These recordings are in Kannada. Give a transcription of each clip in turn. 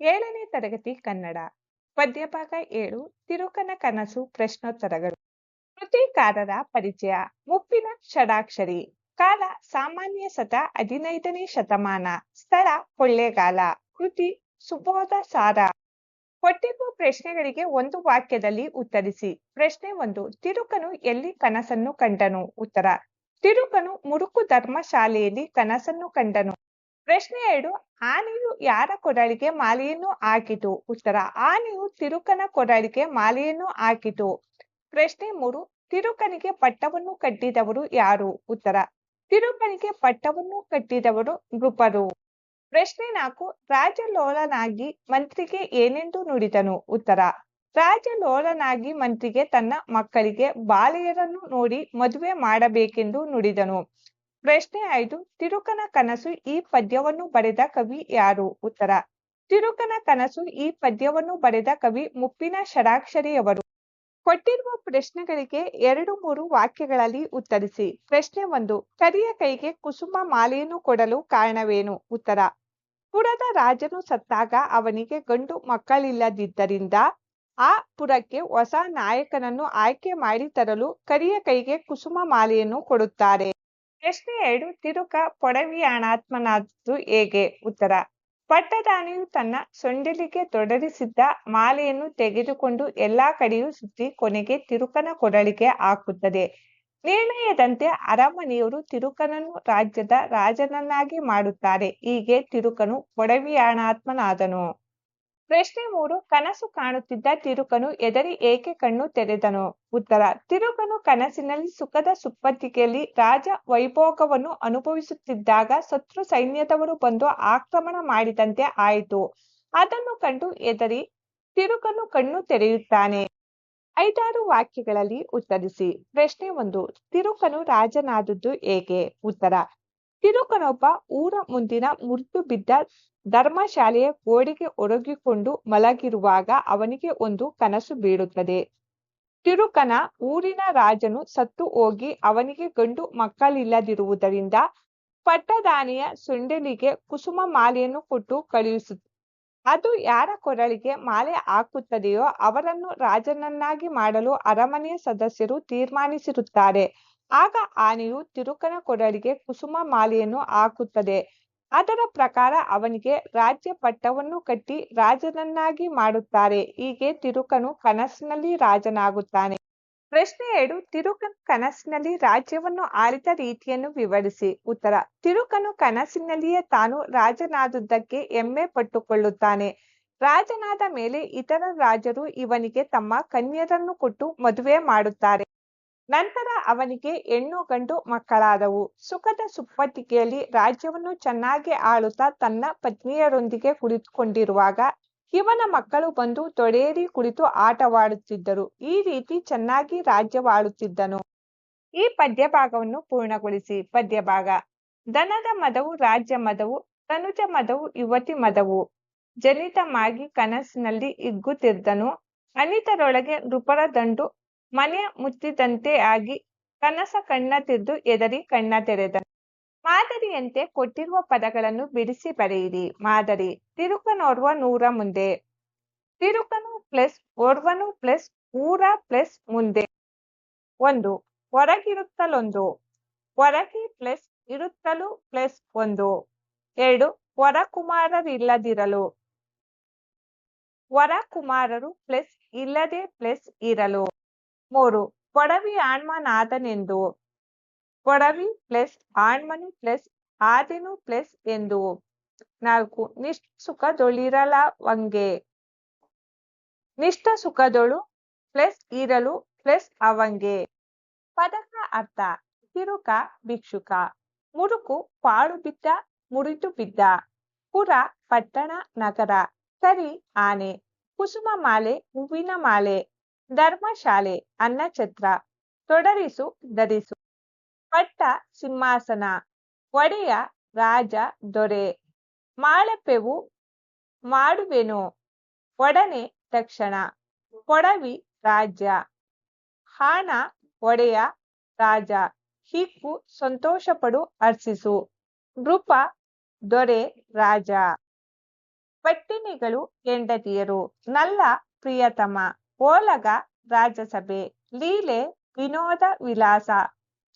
ಏಳನೇ ತರಗತಿ ಕನ್ನಡ ಪದ್ಯಭಾಗ ಏಳು, ತಿರುಕನ ಕನಸು ಪ್ರಶ್ನೋತ್ತರಗಳು. ಕೃತಿಕಾರರ ಪರಿಚಯ, ಮುಪ್ಪಿನ ಷಡಾಕ್ಷರಿ, ಕಾಲ ಸಾಮಾನ್ಯ ಸತ ಹದಿನೈದನೇ ಶತಮಾನ, ಸ್ಥಳ ಕೊಳ್ಳೇಗಾಲ, ಕೃತಿ ಸುಬೋಧ ಸಾರ. ಕೊಟ್ಟಿರುವ ಪ್ರಶ್ನೆಗಳಿಗೆ ಒಂದು ವಾಕ್ಯದಲ್ಲಿ ಉತ್ತರಿಸಿ, ಪ್ರಶ್ನೆ ಒಂದು, ತಿರುಕನು ಎಲ್ಲಿ ಕನಸನ್ನು ಕಂಡನು? ಉತ್ತರ, ತಿರುಕನು ಮುರುಕು ಧರ್ಮಶಾಲೆಯಲ್ಲಿ ಕನಸನ್ನು ಕಂಡನು. ಪ್ರಶ್ನೆ ಎರಡು ಆನೆಯು ಯಾರ ಕೊರಳಿಗೆ ಮಾಲೆಯನ್ನು ಹಾಕಿತು? ಉತ್ತರ ಆನೆಯು ತಿರುಕನ ಕೊರಳಿಗೆ ಮಾಲೆಯನ್ನು ಹಾಕಿತು. ಪ್ರಶ್ನೆ ಮೂರು, ತಿರುಕನಿಗೆ ಪಟ್ಟವನ್ನು ಕಟ್ಟಿದವರು ಯಾರು? ಉತ್ತರ, ತಿರುಕನಿಗೆ ಪಟ್ಟವನ್ನು ಕಟ್ಟಿದವರು ನೃಪರು. ಪ್ರಶ್ನೆ ನಾಲ್ಕು, ರಾಜಲೋಲನಾಗಿ ಮಂತ್ರಿಗೆ ಏನೆಂದು ನುಡಿದನು? ಉತ್ತರ, ರಾಜಲೋಲನಾಗಿ ಮಂತ್ರಿಗೆ ತನ್ನ ಮಕ್ಕಳಿಗೆ ಬಾಲೆಯರನ್ನು ನೋಡಿ ಮದುವೆ ಮಾಡಬೇಕೆಂದು ನುಡಿದನು. ಪ್ರಶ್ನೆ ಐದು, ತಿರುಕನ ಕನಸು ಈ ಪದ್ಯವನ್ನು ಬರೆದ ಕವಿ ಯಾರು? ಉತ್ತರ, ತಿರುಕನ ಕನಸು ಈ ಪದ್ಯವನ್ನು ಬರೆದ ಕವಿ ಮುಪ್ಪಿನ ಷಡಾಕ್ಷರಿಯವರು ಕೊಟ್ಟಿರುವ ಪ್ರಶ್ನೆಗಳಿಗೆ ಎರಡು ಮೂರು ವಾಕ್ಯಗಳಲ್ಲಿ ಉತ್ತರಿಸಿ. ಪ್ರಶ್ನೆ ಒಂದು ಕರಿಯ ಕೈಗೆ ಕುಸುಮ ಮಾಲೆಯನ್ನು ಕೊಡಲು ಕಾರಣವೇನು? ಉತ್ತರ, ಪುರದ ರಾಜನು ಸತ್ತಾಗ ಅವನಿಗೆ ಗಂಡು ಮಕ್ಕಳಿಲ್ಲದಿದ್ದರಿಂದ ಆ ಪುರಕ್ಕೆ ಹೊಸ ನಾಯಕನನ್ನು ಆಯ್ಕೆ ಮಾಡಿ ತರಲು ಕರಿಯ ಕೈಗೆ ಕುಸುಮ ಮಾಲೆಯನ್ನು ಕೊಡುತ್ತಾರೆ. ಪ್ರಶ್ನೆ ಎರಡು ತಿರುಕ ಪೊಡವಿಯಾಣಾತ್ಮನಾದದ್ದು ಹೇಗೆ? ಉತ್ತರ, ಪಟ್ಟದಾನಿಯು ತನ್ನ ಸೊಂಡಿಲಿಗೆ ತೊಡರಿಸಿದ್ದ ಮಾಲೆಯನ್ನು ತೆಗೆದುಕೊಂಡು ಎಲ್ಲಾ ಕಡೆಯೂ ಸುತ್ತಿ ಕೊನೆಗೆ ತಿರುಕನ ಕೊರಳಿಗೆ ಹಾಕುತ್ತದೆ. ನಿರ್ಣಯದಂತೆ ಅರಮನೆಯವರು ತಿರುಕನನ್ನು ರಾಜ್ಯದ ರಾಜನನ್ನಾಗಿ ಮಾಡುತ್ತಾರೆ. ಹೀಗೆ ತಿರುಕನು ಪೊಡವಿಯಾಣಾತ್ಮನಾದನು ಪ್ರಶ್ನೆ ಮೂರು, ಕನಸು ಕಾಣುತ್ತಿದ್ದ ತಿರುಕನು ಎದರಿ ಏಕೆ ಕಣ್ಣು ತೆರೆದನು? ಉತ್ತರ ತಿರುಕನು ಕನಸಿನಲ್ಲಿ ಸುಖದ ಸುಪ್ಪತ್ತಿಗೆಯಲ್ಲಿ ರಾಜ ವೈಭೋಗವನ್ನು ಅನುಭವಿಸುತ್ತಿದ್ದಾಗ ಶತ್ರು ಸೈನ್ಯದವರು ಬಂದು ಆಕ್ರಮಣ ಮಾಡಿದಂತೆ ಆಯಿತು. ಅದನ್ನು ಕಂಡು ಎದರಿ ತಿರುಕನು ಕಣ್ಣು ತೆರೆಯುತ್ತಾನೆ. ಐದಾರು ವಾಕ್ಯಗಳಲ್ಲಿ ಉತ್ತರಿಸಿ. ಪ್ರಶ್ನೆ ಒಂದು ತಿರುಕನು ರಾಜನಾದದ್ದು ಏಕೆ ಉತ್ತರ ತಿರುಕನೊಬ್ಬ ಊರ ಮುಂದಿನ ಮುರಿದು ಬಿದ್ದ ಧರ್ಮಶಾಲೆಯ ಗೋಡೆಗೆ ಒರಗಿಕೊಂಡು ಮಲಗಿರುವಾಗ ಅವನಿಗೆ ಒಂದು ಕನಸು ಬೀಳುತ್ತದೆ. ತಿರುಕನ ಊರಿನ ರಾಜನು ಸತ್ತು ಹೋಗಿ ಅವನಿಗೆ ಗಂಡು ಮಕ್ಕಳಿಲ್ಲದಿರುವುದರಿಂದ ಪಟ್ಟದಾನೆಯ ಸುಂಡಲಿಗೆ ಕುಸುಮ ಮಾಲೆಯನ್ನು ಕೊಟ್ಟು ಕಳುಹಿಸು, ಅದು ಯಾರ ಕೊರಳಿಗೆ ಮಾಲೆ ಹಾಕುತ್ತದೆಯೋ ಅವರನ್ನು ರಾಜನನ್ನಾಗಿ ಮಾಡಲು ಅರಮನೆಯ ಸದಸ್ಯರು ತೀರ್ಮಾನಿಸಿರುತ್ತಾರೆ. ಆಗ ಆನೆಯು ತಿರುಕನ ಕೊರಳಿಗೆ ಕುಸುಮ ಮಾಲೆಯನ್ನು ಹಾಕುತ್ತದೆ. ಅದರ ಪ್ರಕಾರ ಅವನಿಗೆ ರಾಜ್ಯ ಪಟ್ಟವನ್ನು ಕಟ್ಟಿ ರಾಜನನ್ನಾಗಿ ಮಾಡುತ್ತಾರೆ. ಹೀಗೆ ತಿರುಕನು ಕನಸಿನಲ್ಲಿ ರಾಜನಾಗುತ್ತಾನೆ. ಪ್ರಶ್ನೆ ಎರಡು, ತಿರುಕನು ಕನಸಿನಲ್ಲಿ ರಾಜ್ಯವನ್ನು ಆಳಿದ ರೀತಿಯನ್ನು ವಿವರಿಸಿ. ಉತ್ತರ, ತಿರುಕನು ಕನಸಿನಲ್ಲಿಯೇ ತಾನು ರಾಜನಾದುದಕ್ಕೆ ಎಮ್ಮೆ ಪಟ್ಟುಕೊಳ್ಳುತ್ತಾನೆ. ರಾಜನಾದ ಮೇಲೆ ಇತರ ರಾಜರು ಇವನಿಗೆ ತಮ್ಮ ಕನ್ಯರನ್ನು ಕೊಟ್ಟು ಮದುವೆ ಮಾಡುತ್ತಾರೆ. ನಂತರ ಅವನಿಗೆ ಹೆಣ್ಣು ಗಂಡು ಮಕ್ಕಳಾದವು. ಸುಖದ ಸುಪ್ಪತ್ತಿಗೆಯಲ್ಲಿ ರಾಜ್ಯವನ್ನು ಚೆನ್ನಾಗಿ ಆಳುತ್ತಾ ತನ್ನ ಪತ್ನಿಯರೊಂದಿಗೆ ಕುಳಿತುಕೊಂಡಿರುವಾಗ ಇವನ ಮಕ್ಕಳು ಬಂದು ತೊಡೇರಿ ಕುಳಿತು ಆಟವಾಡುತ್ತಿದ್ದರು. ಈ ರೀತಿ ಚೆನ್ನಾಗಿ ರಾಜ್ಯವಾಳುತ್ತಿದ್ದನು. ಈ ಪದ್ಯ ಭಾಗವನ್ನು ಪೂರ್ಣಗೊಳಿಸಿ. ಪದ್ಯ ಭಾಗ ದನದ ಮದವು ರಾಜ್ಯ ಮದವು, ತನುಜ ಮದವು ಯುವತಿ ಮದವು. ಜನಿತಮಾಗಿ ಕನಸಿನಲ್ಲಿ ಇಗ್ಗುತ್ತಿದ್ದನು. ಅನಿತರೊಳಗೆ ನೃಪರ ದಂಡು ಮನೆ ಮುಚ್ಚಿದಂತೆ ಆಗಿ ಕನಸ ಕಣ್ಣ ತಿದ್ದು ಎದರಿ ಕಣ್ಣ ತೆರೆದ. ಮಾದರಿಯಂತೆ ಕೊಟ್ಟಿರುವ ಪದಗಳನ್ನು ಬಿಡಿಸಿ ಬರೆಯಿರಿ. ಮಾದರಿ ತಿರುಕನೋರ್ವ ನೂರ ಮುಂದೆ. ತಿರುಕನು ಪ್ಲಸ್ ಓರ್ವನು ಪ್ಲಸ್ ಊರ ಪ್ಲಸ್ ಮುಂದೆ. ಒಂದು, ಹೊರಗಿರುತ್ತಲೊಂದು. ಹೊರಗಿ ಪ್ಲಸ್ ಇರುತ್ತಲು ಪ್ಲಸ್ ಒಂದು. ಎರಡು, ಹೊರಕುಮಾರರಿಲ್ಲದಿರಲು. ಹೊರಕುಮಾರರು ಪ್ಲಸ್ ಇಲ್ಲದೆ ಪ್ಲಸ್ ಇರಲು. ಮೂರು, ಕೊಡವಿ ಆಣ್ಮನಾದನೆಂದು ಕೊಡವಿ ಪ್ಲಸ್ ಆಣ್ಮನು ಪ್ಲಸ್ ಆತನು ಪ್ಲಸ್ ಎಂದು. ನಾಲ್ಕು, ನಿಷ್ಠ ಸುಖದೊಳಿರಲವಂಗೆ ನಿಷ್ಠ ಸುಖದೊಳು ಪ್ಲಸ್ ಇರಲು ಪ್ಲಸ್ ಅವಂಗೆ. ಪದಕ ಅರ್ಥ ತಿರುಕ ಭಿಕ್ಷುಕ. ಮುರುಕು ಪಾಳು ಬಿದ್ದ, ಮುರಿದು ಬಿದ್ದ. ಪುರ, ಪಟ್ಟಣ, ನಗರ. ಸರಿ, ಆನೆ. ಕುಸುಮ ಮಾಲೆ, ಹೂವಿನ ಮಾಲೆ. ಧರ್ಮಶಾಲೆ, ಅನ್ನಛತ್ರ, ತೊಡರಿಸು ಧರಿಸು ಪಟ್ಟ, ಸಿಂಹಾಸನ, ಒಡೆಯ, ರಾಜ, ದೊರೆ. ಮಾಳಪೆವು, ಮಾಡುವೆನು. ಒಡನೆ, ತಕ್ಷಣ. ಕೊಡವಿ, ರಾಜ್ಯ. ಹಾಣ, ಒಡೆಯ, ರಾಜ. ಹಿಕ್ಕು ಸಂತೋಷಪಡು ಅರ್ಚಿಸು ನೃಪ, ದೊರೆ, ರಾಜ. ಪಟ್ಟಿಣಿಗಳು ಹೆಂಡತಿಯರು. ನಲ್ಲ, ಪ್ರಿಯತಮ. ಓಲಗ ರಾಜ್ಯಸಭೆ ಲೀಲೆ ವಿನೋದ ವಿಲಾಸ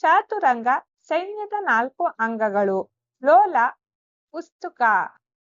ಚಾತುರಂಗ ಸೈನ್ಯದ ನಾಲ್ಕು ಅಂಗಗಳು ಲೋಲ ಉಸ್ತುಕ.